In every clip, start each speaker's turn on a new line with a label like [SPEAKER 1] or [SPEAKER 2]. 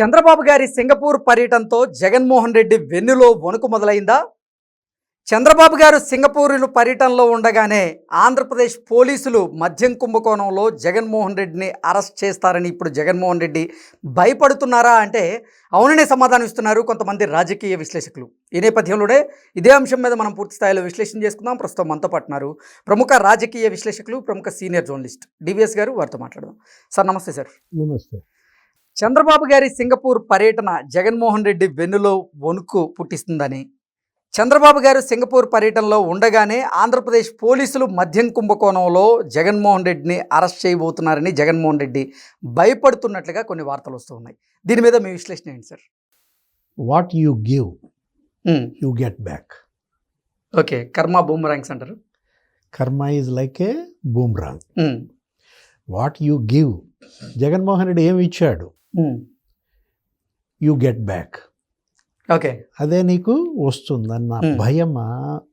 [SPEAKER 1] చంద్రబాబు గారి సింగపూర్ పర్యటనతో జగన్మోహన్ రెడ్డి వెన్నులో వణుకు మొదలైందా? చంద్రబాబు గారు సింగపూర్లు పర్యటనలో ఉండగానే ఆంధ్రప్రదేశ్ పోలీసులు మద్యం కుంభకోణంలో జగన్మోహన్ రెడ్డిని అరెస్ట్ చేస్తారని ఇప్పుడు జగన్మోహన్ రెడ్డి భయపడుతున్నారా అంటే అవుననే సమాధానం ఇస్తున్నారు కొంతమంది రాజకీయ విశ్లేషకులు. ఈ నేపథ్యంలోనే ఇదే అంశం మీద మనం పూర్తి స్థాయిలో విశ్లేషణ చేసుకుందాం. ప్రస్తుతం మనతో పాటున్నారు ప్రముఖ రాజకీయ విశ్లేషకులు ప్రముఖ సీనియర్ జర్నలిస్ట్ డివిఎస్ గారు. వారితో మాట్లాడదాం. సార్ నమస్తే సార్.
[SPEAKER 2] నమస్తే.
[SPEAKER 1] చంద్రబాబు గారి సింగపూర్ పర్యటన జగన్మోహన్ రెడ్డి వెన్నులో వణుకు పుట్టిస్తుందని. చంద్రబాబు గారు సింగపూర్ పర్యటనలో ఉండగానే ఆంధ్రప్రదేశ్ పోలీసులు మద్యం కుంభకోణంలో జగన్మోహన్ రెడ్డిని అరెస్ట్ చేయబోతున్నారని జగన్మోహన్ రెడ్డి భయపడుతున్నట్లుగా కొన్ని వార్తలు వస్తూ ఉన్నాయి. దీని మీద మీ విశ్లేషణ ఏంటి sir?
[SPEAKER 2] What you give you get back
[SPEAKER 1] okay. Karma boomerangs అంటారు
[SPEAKER 2] karma is like a boomerang what you give Jaganmohan Reddy ఏమి ఇచ్చాడు? యు గెట్ బ్యాక్
[SPEAKER 1] ఓకే
[SPEAKER 2] అదే నీకు వస్తుందన్న
[SPEAKER 1] Hmm.
[SPEAKER 2] భయమా?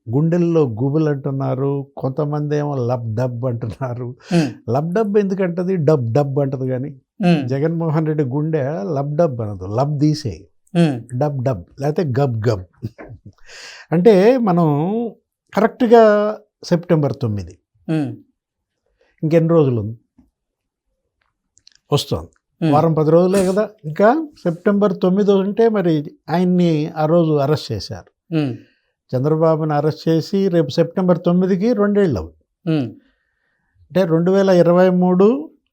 [SPEAKER 2] గుండెల్లో గుబులు అంటున్నారు కొంతమంది ఏమో లబ్ డబ్ అంటున్నారు.
[SPEAKER 1] ఉమ్,
[SPEAKER 2] లబ్ డబ్ ఎందుకంటది? డబ్ డబ్ అంటది కానీ.
[SPEAKER 1] ఉమ్,
[SPEAKER 2] జగన్మోహన్ రెడ్డి గుండె లబ్ డబ్ అనదు లబ్ తీసేయి
[SPEAKER 1] ఉమ్,
[SPEAKER 2] డబ్ డబ్ లేకపోతే గబ్ గబ్. అంటే మనం కరెక్ట్గా సెప్టెంబర్ తొమ్మిది. ఇంకెన్ని రోజులు వస్తుంది. వారం పది రోజులే కదా. ఇంకా సెప్టెంబర్ తొమ్మిది అంటే మరి ఆయన్ని ఆ రోజు అరెస్ట్ చేశారు. చంద్రబాబుని అరెస్ట్ చేసి రేపు సెప్టెంబర్ తొమ్మిదికి రెండేళ్ళు అవి అంటే రెండు వేల ఇరవై మూడు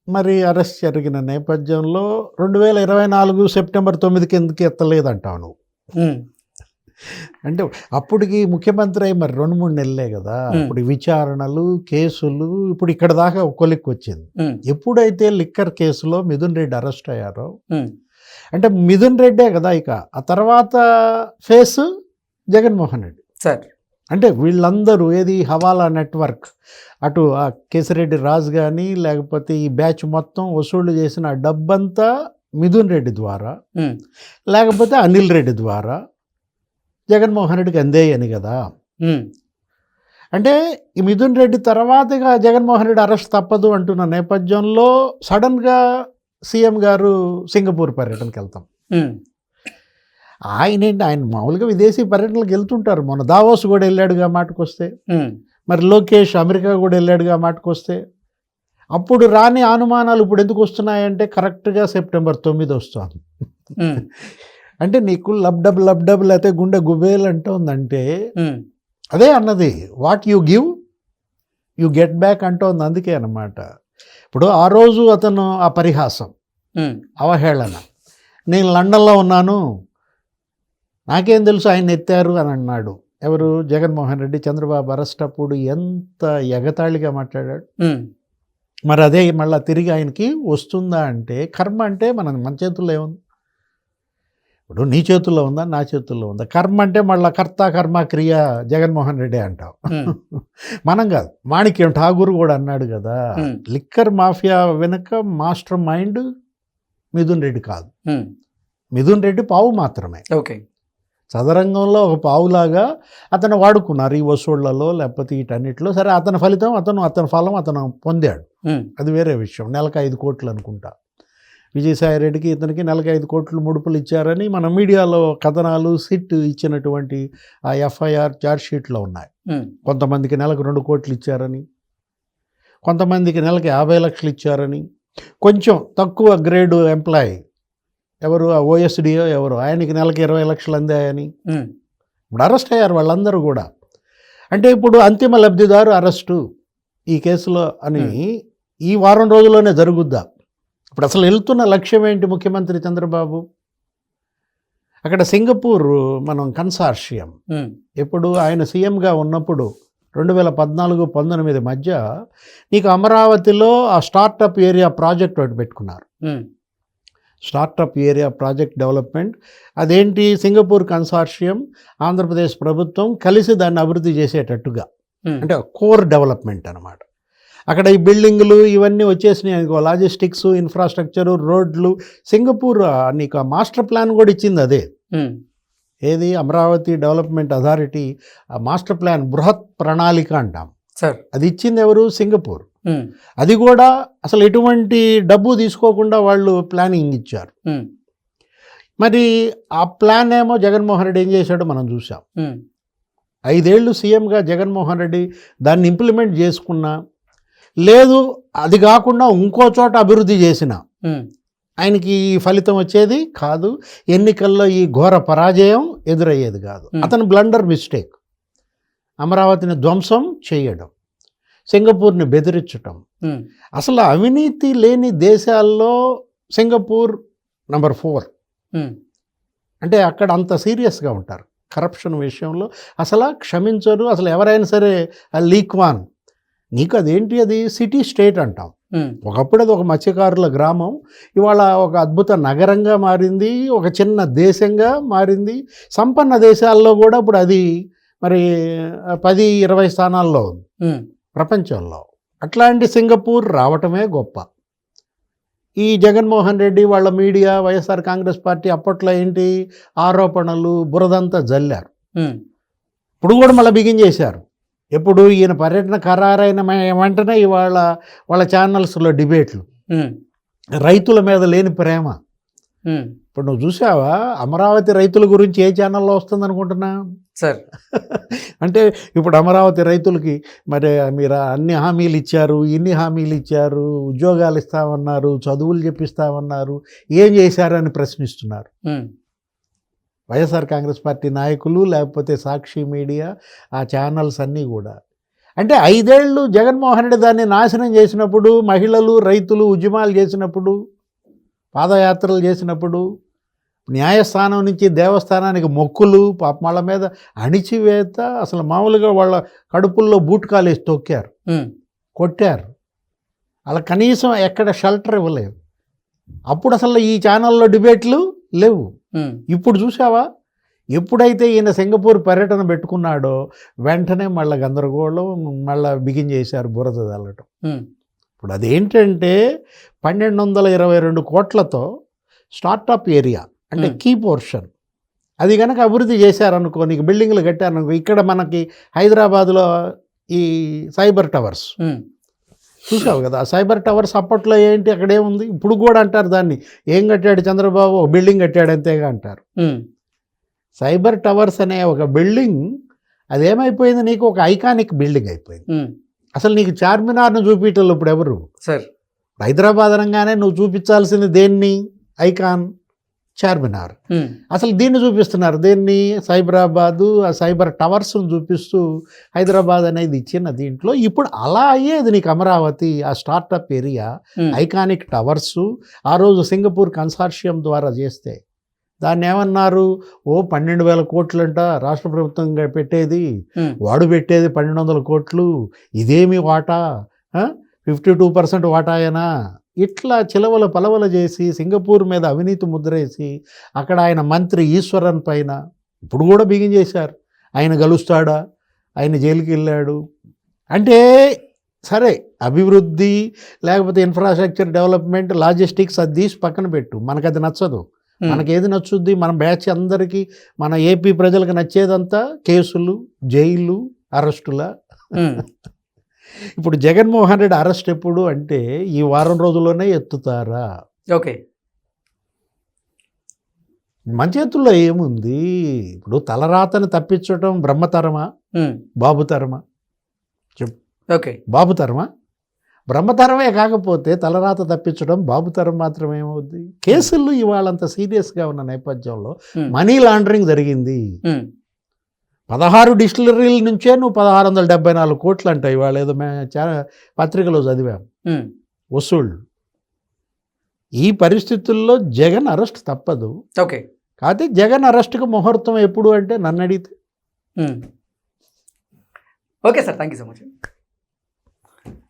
[SPEAKER 2] మరి అరెస్ట్ జరిగిన నేపథ్యంలో రెండు వేల ఇరవై నాలుగు సెప్టెంబర్ తొమ్మిదికి ఎందుకు ఎత్తలేదంటావు నువ్వు? అంటే అప్పటికి ముఖ్యమంత్రి అయి మరి రెండు మూడు నెలలే కదా. ఇప్పుడు విచారణలు కేసులు ఇప్పుడు ఇక్కడ దాకా ఒక కొలిక్కి వచ్చింది. ఎప్పుడైతే లిక్కర్ కేసులో మిథున్ రెడ్డి అరెస్ట్ అయ్యారో అంటే మిథున్ రెడ్డే కదా ఇక. ఆ తర్వాత ఫేస్ జగన్మోహన్ రెడ్డి.
[SPEAKER 1] సార్.
[SPEAKER 2] అంటే వీళ్ళందరూ ఏది హవాలా నెట్వర్క్ అటు ఆ కేసిరెడ్డి రాజు కానీ లేకపోతే ఈ బ్యాచ్ మొత్తం వసూళ్ళు చేసిన డబ్బంతా మిథున్ రెడ్డి ద్వారా లేకపోతే అనిల్ రెడ్డి ద్వారా జగన్మోహన్ రెడ్డికి అందేయని కదా.
[SPEAKER 1] ఉమ్,
[SPEAKER 2] అంటే ఈ మిథున్ రెడ్డి తర్వాతగా జగన్మోహన్ రెడ్డి అరెస్ట్ తప్పదు అంటున్న నేపథ్యంలో సడన్గా సీఎం గారు సింగపూర్ పర్యటనకి వెళ్తాం. ఆయన ఏంటి? ఆయన మామూలుగా విదేశీ పర్యటనలకు వెళ్తుంటారు. మొన్న దావోస్ కూడా వెళ్ళాడుగా మాటకొస్తే. మరి లోకేష్ అమెరికా కూడా వెళ్ళాడుగా మాటకొస్తే. అప్పుడు రాని అనుమానాలు ఇప్పుడు ఎందుకు వస్తున్నాయంటే కరెక్ట్గా సెప్టెంబర్ తొమ్మిది వస్తుంది. అంటే నీకు లబ్డబ్ లబ్డబ్ లేకపోతే గుండె గుబేలు అంటోందంటే అదే అన్నది. What you give you get back అంటోంది అందుకే అన్నమాట. ఇప్పుడు ఆ రోజు అతను ఆ పరిహాసం అవహేళన. నేను లండన్లో ఉన్నాను నాకేం తెలుసు ఆయన ఎత్తారు అని అన్నాడు. ఎవరు? జగన్మోహన్ రెడ్డి చంద్రబాబు అరెస్ట్ అప్పుడు ఎంత ఎగతాళిగా మాట్లాడాడు. మరి అదే మళ్ళీ తిరిగి ఆయనకి వస్తుందా అంటే కర్మ అంటే మన మన చేతుల్లో ఏముంది? ఇప్పుడు నీ చేతుల్లో ఉందా నా చేతుల్లో ఉందా? కర్మ అంటే మళ్ళీ కర్త కర్మ క్రియ జగన్మోహన్ రెడ్డి అంటావు మనం కాదు మాణిక్యం ఠాగూర్ కూడా అన్నాడు కదా లిక్కర్ మాఫియా వెనుక మాస్టర్ మైండ్ మిథున్ రెడ్డి కాదు. మిథున్ రెడ్డి పావు మాత్రమే.
[SPEAKER 1] ఓకే.
[SPEAKER 2] చదరంగంలో ఒక పావులాగా అతను వాడుకున్నారు ఈ వసూళ్ళలో లేకపోతే వీటన్నిటిలో. సరే అతని ఫలితం అతను అతని ఫలం అతను పొందాడు. అది వేరే విషయం. నెలకు ఐదు కోట్లు అనుకుంటా. విజయసాయి రెడ్డికి ఇతనికి నెలకు ఐదు కోట్లు ముడుపులు ఇచ్చారని మన మీడియాలో కథనాలు సిట్ ఇచ్చినటువంటి ఆ ఎఫ్ఐఆర్ షీట్లో ఉన్నాయి. కొంతమందికి నెలకు రెండు కోట్లు ఇచ్చారని కొంతమందికి నెలకు యాభై లక్షలు ఇచ్చారని కొంచెం తక్కువ గ్రేడ్ ఎంప్లాయీ ఎవరు ఆ ఓఎస్డిఓ ఎవరు ఆయనకి నెలకి ఇరవై లక్షలు అందాయని. ఇప్పుడు అరెస్ట్ అయ్యారు వాళ్ళందరూ కూడా. అంటే ఇప్పుడు అంతిమ లబ్ధిదారు అరెస్టు ఈ కేసులో అని ఈ వారం రోజుల్లోనే జరుగుద్దా? ఇప్పుడు అసలు వెళ్తున్న లక్ష్యం ఏంటి ముఖ్యమంత్రి చంద్రబాబు? అక్కడ సింగపూర్ మనం కన్సార్షియం. ఎప్పుడు ఆయన సీఎంగా ఉన్నప్పుడు రెండు వేల పద్నాలుగు పంతొమ్మిది మధ్య నీకు అమరావతిలో ఆ స్టార్టప్ ఏరియా ప్రాజెక్ట్ ఒకటి పెట్టుకున్నారు. స్టార్టప్ ఏరియా ప్రాజెక్ట్ డెవలప్మెంట్ అదేంటి సింగపూర్ కన్సార్షియం ఆంధ్రప్రదేశ్ ప్రభుత్వం కలిసి దాన్ని అభివృద్ధి చేసేటట్టుగా. అంటే కోర్ డెవలప్మెంట్ అనమాట అక్కడ ఈ బిల్డింగులు ఇవన్నీ వచ్చేసినాయి. అనుకో లాజిస్టిక్స్ ఇన్ఫ్రాస్ట్రక్చరు రోడ్లు. సింగపూర్ నీకు ఆ మాస్టర్ ప్లాన్ కూడా ఇచ్చింది అదే. ఏది? అమరావతి డెవలప్మెంట్ అథారిటీ ఆ మాస్టర్ ప్లాన్ బృహత్ ప్రణాళిక అంటాం.
[SPEAKER 1] సార్.
[SPEAKER 2] అది ఇచ్చింది ఎవరు? సింగపూర్. అది కూడా అసలు ఎటువంటి డబ్బు తీసుకోకుండా వాళ్ళు ప్లానింగ్ ఇచ్చారు. మరి ఆ ప్లాన్ ఏమో జగన్మోహన్ రెడ్డి ఏం చేశాడో మనం చూసాం ఐదేళ్ళు సీఎంగా జగన్మోహన్ రెడ్డి దాన్ని ఇంప్లిమెంట్ చేసుకున్నా లేదు అది కాకుండా ఇంకో చోట అభివృద్ధి చేసిన. ఆయనకి ఈ ఫలితం వచ్చేది కాదు ఎన్నికల్లో ఈ ఘోర పరాజయం ఎదురయ్యేది కాదు. అతను బ్లండర్ మిస్టేక్. అమరావతిని ధ్వంసం చేయడం సింగపూర్ని బెదిరించటం. అసలు అవినీతి లేని దేశాల్లో సింగపూర్ నంబర్ ఫోర్. అంటే అక్కడ అంత సీరియస్గా ఉంటారు. కరప్షన్ విషయంలో అసలు క్షమించరు. అసలు ఎవరైనా సరే ఆ లీక్ వాన్ నీకు అదేంటి అది? సిటీ స్టేట్ అంటాం. ఒకప్పుడు అది ఒక మత్స్యకారుల గ్రామం ఇవాళ ఒక అద్భుత నగరంగా మారింది ఒక చిన్న దేశంగా మారింది. సంపన్న దేశాల్లో కూడా ఇప్పుడు అది మరి పది ఇరవై స్థానాల్లో ఉంది. ప్రపంచంలో. అట్లాంటి సింగపూర్ రావటమే గొప్ప. ఈ జగన్మోహన్ రెడ్డి వాళ్ళ మీడియా వైఎస్ఆర్ కాంగ్రెస్ పార్టీ అప్పట్లో ఏంటి? ఆరోపణలు బురదంతా జల్లారు. ఇప్పుడు కూడా మళ్ళీ బిగిన్ చేశారు ఎప్పుడు ఈయన పర్యటన ఖరారైన వెంటనే ఇవాళ వాళ్ళ ఛానల్స్లో డిబేట్లు. రైతుల మీద లేని ప్రేమ. ఇప్పుడు నువ్వు చూసావా? అమరావతి రైతుల గురించి ఏ ఛానల్లో వస్తుంది అనుకుంటున్నా
[SPEAKER 1] సార్.
[SPEAKER 2] అంటే ఇప్పుడు అమరావతి రైతులకి మరి మీరు అన్ని హామీలు ఇచ్చారు ఇన్ని హామీలు ఇచ్చారు ఉద్యోగాలు ఇస్తామన్నారు చదువులు చెప్పిస్తామన్నారు ఏం చేశారని ప్రశ్నిస్తున్నారు. వైఎస్ఆర్ కాంగ్రెస్ పార్టీ నాయకులు లేకపోతే సాక్షి మీడియా ఆ ఛానల్స్ అన్నీ కూడా. అంటే ఐదేళ్ళు జగన్మోహన్ రెడ్డి దాన్ని నాశనం చేసినప్పుడు మహిళలు రైతులు ఉద్యమాలు చేసినప్పుడు పాదయాత్రలు చేసినప్పుడు న్యాయస్థానం నుంచి దేవస్థానానికి మొక్కులు పాప వాళ్ళ మీద అణిచివేత అసలు మామూలుగా వాళ్ళ కడుపుల్లో బూట్కాలు వేసి తొక్కారు. కొట్టారు. అలా కనీసం ఎక్కడ షెల్టర్ ఇవ్వలేదు. అప్పుడు అసలు ఈ ఛానల్లో డిబేట్లు లేవు. ఇప్పుడు చూసావా ఎప్పుడైతే ఈయన సింగపూర్ పర్యటన పెట్టుకున్నాడో వెంటనే మళ్ళీ గందరగోళం మళ్ళీ బిగిన్ చేశారు బురద చల్లటం
[SPEAKER 1] ఉమ్,
[SPEAKER 2] ఇప్పుడు అదేంటంటే పన్నెండు వందల ఇరవై రెండు కోట్లతో స్టార్టప్ ఏరియా అంటే. కీ పోర్షన్ అది కనుక అభివృద్ధి చేశారనుకో నీకు బిల్డింగ్లు కట్టారనుకో ఇక్కడ మనకి హైదరాబాద్లో ఈ సైబర్ టవర్స్ చూసావు కదా సైబర్ టవర్స్ అప్పట్లో ఏంటి అక్కడ ఏముంది ఇప్పుడు కూడా అంటారు దాన్ని ఏం కట్టాడు చంద్రబాబు? ఒక బిల్డింగ్ కట్టాడు అంతేగా అంటారు. సైబర్ టవర్స్ అనే ఒక బిల్డింగ్ అదేమైపోయింది నీకు? ఒక ఐకానిక్ బిల్డింగ్ అయిపోయింది. అసలు నీకు చార్మినార్ను చూపించలు ఇప్పుడు ఎవరు?
[SPEAKER 1] సార్.
[SPEAKER 2] హైదరాబాద్ అనగానే నువ్వు చూపించాల్సింది దేన్ని? ఐకాన్. చార్మినార్. అసలు దీన్ని చూపిస్తున్నారు. దేన్ని? సైబరాబాదు ఆ సైబర్ టవర్స్ను చూపిస్తూ హైదరాబాద్ అనేది ఇచ్చిన దీంట్లో. ఇప్పుడు అలా అయ్యేది నీకు అమరావతి ఆ స్టార్టప్ ఏరియా ఐకానిక్ టవర్స్ ఆ రోజు సింగపూర్ కన్సార్షియం ద్వారా చేస్తే. దాన్ని ఏమన్నారు? ఓ పన్నెండు వేల కోట్లంట రాష్ట్ర ప్రభుత్వం పెట్టేది. వాడు పెట్టేది పన్నెండు వందల కోట్లు. ఇదేమి వాటా? ఫిఫ్టీ టూ పర్సెంట్ వాటాయేనా ఇట్లా చిలవల పలవల చేసి సింగపూర్ మీద అవినీతి ముద్రేసి అక్కడ ఆయన మంత్రి ఈశ్వరన్ పైన ఇప్పుడు కూడా బిగిన్ చేశారు. ఆయన గలుస్తాడా? ఆయన జైలుకి వెళ్ళాడు? అంటే సరే అభివృద్ధి లేకపోతే ఇన్ఫ్రాస్ట్రక్చర్ డెవలప్మెంట్ లాజిస్టిక్స్ అది తీసి పక్కన పెట్టు. మనకు అది నచ్చదు.
[SPEAKER 1] ఉమ్,
[SPEAKER 2] మనకి ఏది నచ్చుద్ది? మన బ్యాచ్ అందరికీ మన ఏపీ ప్రజలకు నచ్చేదంతా కేసులు జైలు అరెస్టుల. ఇప్పుడు జగన్మోహన్ రెడ్డి అరెస్ట్ ఎప్పుడు అంటే ఈ వారం రోజుల్లోనే ఎత్తుతారా?
[SPEAKER 1] ఓకే.
[SPEAKER 2] మన చేతుల్లో ఏముంది? ఇప్పుడు తలరాతని తప్పించడం బ్రహ్మతరమా బాబుతరమా
[SPEAKER 1] ఓకే.
[SPEAKER 2] బాబుతరమా బ్రహ్మతరమే కాకపోతే తలరాత తప్పించడం బాబుతరం మాత్రమే ఏమవుద్ది? కేసులు ఇవాళంత సీరియస్గా ఉన్న నేపథ్యంలో మనీ లాండరింగ్ జరిగింది. పదహారు డిస్టిలరీల నుంచే నువ్వు పదహారు వందల డెబ్బై నాలుగు కోట్లు అంటాయి ఇవాళ ఏదో మేము చా- పత్రికలో చదివాం. వసూళ్ళు ఈ పరిస్థితుల్లో జగన్ అరెస్ట్ తప్పదు.
[SPEAKER 1] ఓకే.
[SPEAKER 2] కాకపోతే జగన్ అరెస్ట్కి ముహూర్తం ఎప్పుడు అంటే నన్ను అడిగితే.
[SPEAKER 1] Okay sir thank you so much.